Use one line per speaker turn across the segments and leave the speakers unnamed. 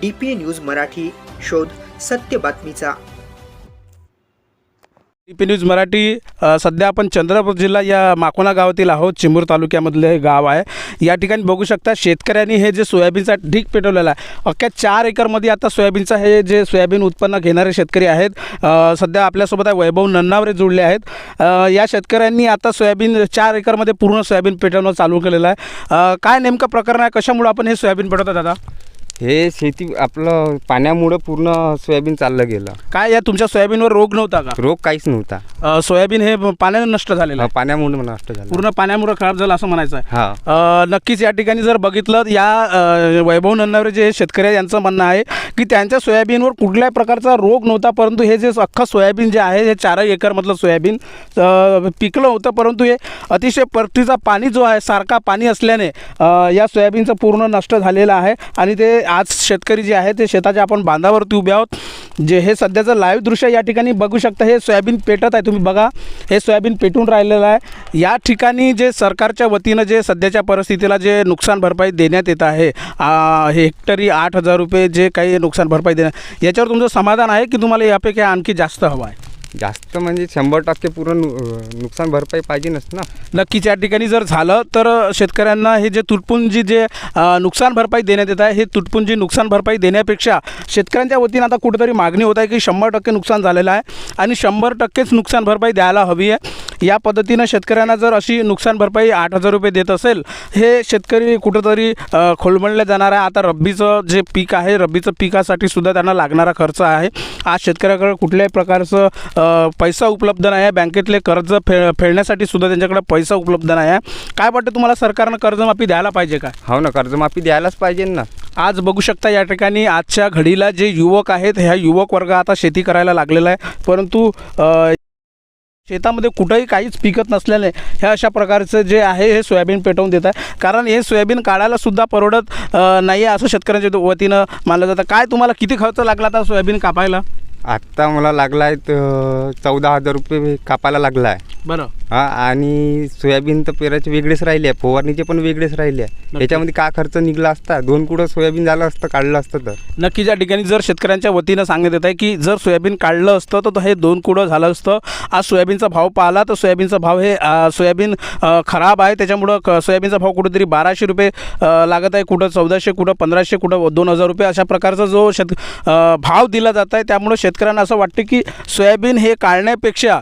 D P news Marathi शोध सत्य बातमीचा.
पी न्यूज मराठी अ, सध्या आपण चंद्रपूर जिल्हा या माकोना गावातील आहोत. चिमूर तालुक्यामधले हे गाव आहे. या ठिकाणी बघू शकता शेतकऱ्यांनी हे जे सोयाबीनचा ढीक पेटवलेला आहे. अख्ख्या चार एकरमध्ये आता सोयाबीनचा हे जे सोयाबीन उत्पन्न घेणारे शेतकरी आहेत अ, सध्या आपल्यासोबत आहे वैभव नन्नावरे जुळले आहेत. अ, या शेतकऱ्यांनी आता सोयाबीन चार एकरमध्ये पूर्ण सोयाबीन पेटवणं चालू केलेलं आहे. अ, काय नेमकं प्रकरण आहे? कशामुळे आपण हे सोयाबीन पेटवतात दादा?
हे शेती आपलं पाण्यामुळं पूर्ण सोयाबीन चाललं गेलं.
काय या तुमच्या सोयाबीनवर रोग नव्हता का?
रोग काहीच नव्हता.
अ, सोयाबीन हे पाण्याने नष्ट झालेलं आहे.
पाण्यामुळे नष्ट झालं.
पूर्ण पाण्यामुळे खराब झालं असं म्हणायचं आहे.
हा.
अ, नक्कीच या ठिकाणी जर बघितलं या अ, वैभव नन्नावरे जे शेतकरी आहे यांचं म्हणणं आहे की त्यांच्या सोयाबीनवर कुठल्याही प्रकारचा रोग नव्हता परंतु हे जे अख्खं सोयाबीन जे आहे हे चार एकरमधलं सोयाबीन अ, पिकलं होतं परंतु हे अतिशय परतीचा पाणी जो आहे सारखा पाणी असल्याने अ, या सोयाबीनचं पूर्ण नष्ट झालेलं आहे. आणि ते आज शेतकरी जे आहे ते शेताच्या आपण बांधावरती उभे आहोत. जे हे सध्याचं लाईव्ह दृश्य या ठिकाणी बघू शकता हे सोयाबीन पेटत आहे तुम्ही बघा. हे सोयाबीन पेटून राहिलेलं आहे. या ठिकाणी जे सरकारच्या वतीनं जे सध्याच्या परिस्थितीला जे नुकसान भरपाई देण्यात येत आहे हेक्टरी आठ हजार रुपये जे काही नुकसान भरपाई देण्यात याच्यावर तुमचं समाधान आहे की तुम्हाला यापैकी आणखी जास्त हवं आहे?
जास्त म्हणजे शंभर टक्के पूर्ण नु- नुकसान भरपाई पाहिजेच ना.
नक्कीच या ठिकाणी जर झालं तर शेतकऱ्यांना हे जे तुटपुंजी जे नुकसान भरपाई देण्यात येत आहे हे तुटपुंजी नुकसान भरपाई देण्यापेक्षा शेतकऱ्यांच्या वतीनं आता कुठेतरी मागणी होत आहे की शंभर टक्के नुकसान झालेलं आहे आणि शंभर टक्केच नुकसान भरपाई द्यायला हवी आहे. या पद्धतीनं शेतकऱ्यांना जर अशी नुकसान भरपाई आठ हजार रुपये देत असेल हे शेतकरी कुठंतरी खोलमळले जाणार आहे. आता रब्बीचं जे पीक आहे रब्बीचं पिकासाठी सुद्धा त्यांना लागणारा खर्च आहे. आज शेतकऱ्याकडे कुठल्याही प्रकारचं पैसा उपलब्ध नाही आहे. बँकेतले कर्ज फे फेडण्यासाठी सुद्धा त्यांच्याकडे पैसा उपलब्ध नाही आहे. काय वाटतं तुम्हाला सरकारनं कर्जमाफी द्यायला पाहिजे का?
हो ना कर्जमाफी द्यायलाच पाहिजे ना.
आज बघू शकता या ठिकाणी आजच्या घडीला जे युवक आहेत ह्या युवक वर्ग आता शेती करायला लागलेला आहे. परंतु शेतामध्ये कुठंही काहीच पिकत नसल्याने ह्या अशा प्रकारचं जे आहे हे सोयाबीन पेटवून देत आहे. कारण हे सोयाबीन काढायला सुद्धा परवडत नाही आहे असं शेतकऱ्यांच्या वतीनं मानलं जातं. काय तुम्हाला किती खर्च लागला आता सोयाबीन कापायला?
आत्ता मला लागला आहे तर चौदा हजार रुपये कापायला लागला आहे
बरं.
हा आणि सोयाबीन तर पेराचे वेगळेच राहिले आहे. फवारणीचे पण वेगळेच राहिले आहे. याच्यामध्ये का खर्च निघला असता? दोन कुठं सोयाबीन झालं असतं काढलं असतं तर.
नक्कीच या ठिकाणी जर शेतकऱ्यांच्या वतीनं सांगण्यात येत आहे की जर सोयाबीन काढलं असतं तर हे दोन कुडं झालं असतं? आज सोयाबीनचा भाव पाहिला तर सोयाबीनचा भाव हे सोयाबीन खराब आहे. त्याच्यामुळं क सोयाबीनचा भाव कुठेतरी बाराशे रुपये लागत आहे. कुठं चौदाशे कुठं पंधराशे कुठं दोन हजार रुपये अशा प्रकारचा जो शेत भाव दिला जात आहे त्यामुळं शेतकऱ्यांना असं वाटतं की सोयाबीन हे काढण्यापेक्षा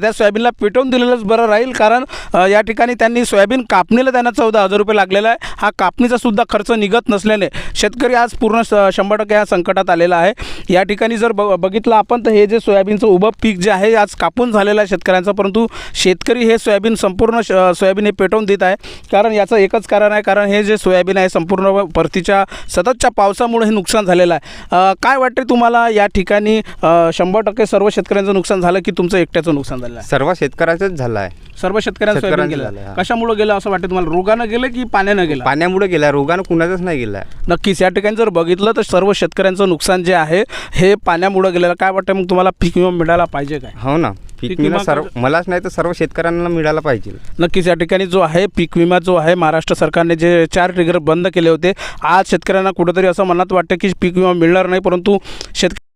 त्या सोयाबीनला पेटवून दिलेलंच बरं राहील. कारण या ठिकाणी त्यांनी सोयाबीन कापणीला त्यांना चौदा हजार रुपये लागलेला आहे. हा कापणीचा सुद्धा खर्च निघत नसल्याने शेतकरी आज पूर्ण शंभर टक्के या संकटात आलेला आहे. या ठिकाणी जर ब बघितलं आपण तर हे जे सोयाबीनचं उभं पीक जे आहे आज कापून झालेलं आहे शेतकऱ्यांचं. परंतु शेतकरी हे सोयाबीन संपूर्ण श सोयाबीन हे पेटवून देत आहे. कारण याचं एकच कारण आहे कारण हे जे सोयाबीन आहे संपूर्ण परतीच्या सततच्या पावसामुळे हे नुकसान झालेलं आहे. काय वाटते तुम्हाला या ठिकाणी? अ, शंभर टक्के सर्व शेतकऱ्यांचं नुकसान झालं की तुमचं एकट्याचं नुकसान झालं
सर्व शेतकऱ्याचंच झालं आहे.
सर्व शेतकऱ्यांचं सोयाबीन
शेतकऱ्यांचं
गेलं.
हा.
कशामुळे गेलं असं वाटतं तुम्हाला? रोगानं गेलं की पाण्यानं गेलं?
पाण्यामुळे गेला रोगानं कुणाचाच नाही गेला
नक्कीच. या ठिकाणी जर बघितलं तर सर्व शेतकऱ्यांचं नुकसान जे आहे हे पाण्यामुळं गेलेलं. काय वाटतं मग तुम्हाला? पीक विमा मिळायला पाहिजे काय?
हो ना.
पीक
पीक
विमा
विमा सर्व मलाच नाही तर सर्व शेतकऱ्यांना मिळाला पाहिजे.
नक्कीच. या ठिकाणी जो आहे पीक विमा जो आहे महाराष्ट्र सरकारने जे चार ट्रिगर बंद केले होते. आज शेतकऱ्यांना कुठंतरी असं मनात वाटतं की पीक विमा मिळणार नाही परंतु शेतकऱ्यांना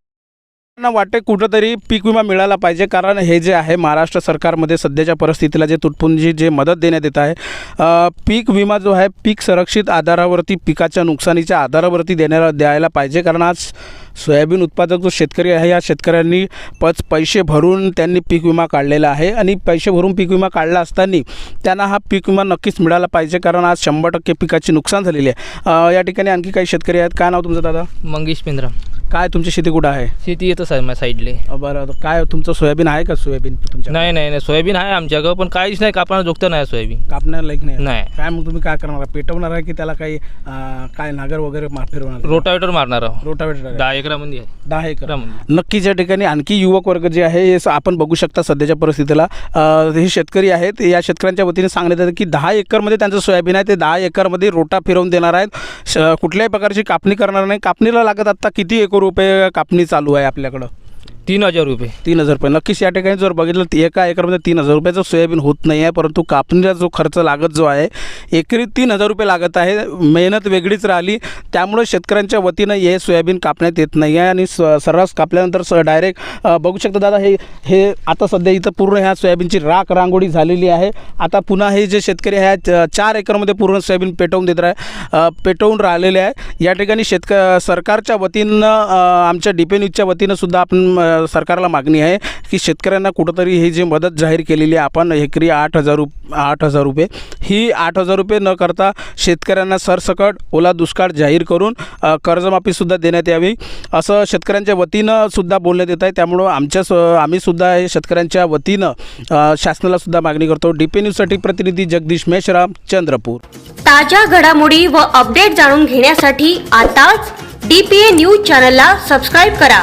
वाटते कुठंतरी पीक विमा मिळाला पाहिजे. कारण हे जे आहे महाराष्ट्र सरकारमध्ये सध्याच्या परिस्थितीला जे तुटपुंजी जे मदत देण्यात येत आहे पीक विमा जो आहे पीक संरक्षित आधारावरती पिकाच्या नुकसानीच्या आधारावरती देण्याला द्यायला पाहिजे. कारण आज सोयाबीन उत्पादक जो शेतकरी आहे या शेतकऱ्यांनी पच पैसे भरून त्यांनी पीक विमा काढलेला आहे. आणि पैसे भरून पीक विमा काढला असताना त्यांना हा पीक विमा नक्कीच मिळाला पाहिजे. कारण आज शंभर टक्के पिकाची नुकसान झालेली आहे. या ठिकाणी आणखी काही शेतकरी आहेत. काय नाव तुमचं दादा?
मंगेश पिंद्रा
काय तुमची शेती कुठं आहे?
शेती येतच आहे माझ्या साईडले.
बरं काय तुमचं सोयाबीन आहे का सोयाबीन तुमच्या
नाही नाही नाही सोयाबीन आहे आमच्याकडं पण काहीच नाही कापणं जोगतं नाही सोयाबीन.
कापण्याला लाईक नाही?
नाही.
काय मग तुम्ही काय करणार? पेटवणार आहे की त्याला काही अ, काय नागर वगैरे मा- फिरवणार
रोटावेटर मारणार आहोत.
रोटावेटर
दहा एकरामध्ये आहे.
दहा एकर.
एकरामध्ये.
नक्कीच या ठिकाणी आणखी युवक वर्ग जे आहे हे स- आपण बघू शकता सध्याच्या परिस्थितीला. अ, हे शेतकरी आहेत या शेतकऱ्यांच्या वतीने सांगण्यात येतं की दहा एकरमध्ये त्यांचं सोयाबीन आहे ते दहा एकरमध्ये रोटा फिरवून देणार आहेत. श- कुठल्याही प्रकारची कापणी करणार नाही. कापणीला लागत आता किती एकर रुपये कापणी चालू आहे आपल्याकडं.
तीन हजार रुपये.
तीन हजार रुपये. नक्कीच या ठिकाणी जर बघितलं तर एका एकरमध्ये तीन हजार रुपयाचं सोयाबीन होत नाही आहे परंतु कापणीला जो खर्च लागत जो आहे एकरी तीन हजार रुपये लागत आहे. मेहनत वेगळीच राहिली. त्यामुळे शेतकऱ्यांच्या वतीनं हे सोयाबीन कापण्यात येत नाही आहे आणि स सर्रास कापल्यानंतर स डायरेक्ट बघू शकता दादा हे हे आता सध्या इथं पूर्ण ह्या सोयाबीनची राख रांगोळी झालेली आहे. आता पुन्हा हे जे शेतकरी आहे च- चार एकरमध्ये पूर्ण सोयाबीन पेटवून देत आहे पेटवून राहिलेले आहे. या ठिकाणी शेतक सरकारच्या वतीनं आमच्या डीपे न्यूजच्या वतीनं सुद्धा आपण सरकारला मागणी आहे की शेतकऱ्यांना कुठंतरी ही जी मदत जाहीर केलेली आहे आपण एकरी आठ हजार रुप आठ हजार रुपये ही आठ हजार रुपये न करता शेतकऱ्यांना सरसकट ओला दुष्काळ जाहीर करून कर्जमाफीसुद्धा देण्यात यावी. असं शेतकऱ्यांच्या वतीनं सुद्धा बोलण्यात येत आहे. त्यामुळं आमच्या स आम्ही सुद्धा हे शेतकऱ्यांच्या वतीनं शासनाला सुद्धा मागणी करतो. डीपे न्यूजसाठी प्रतिनिधी जगदीश मेश्राम चंद्रपूर.
ताज्या घडामोडी व अपडेट जाणून घेण्यासाठी आताच डीपीए न्यूज चॅनलला सबस्क्राईब करा.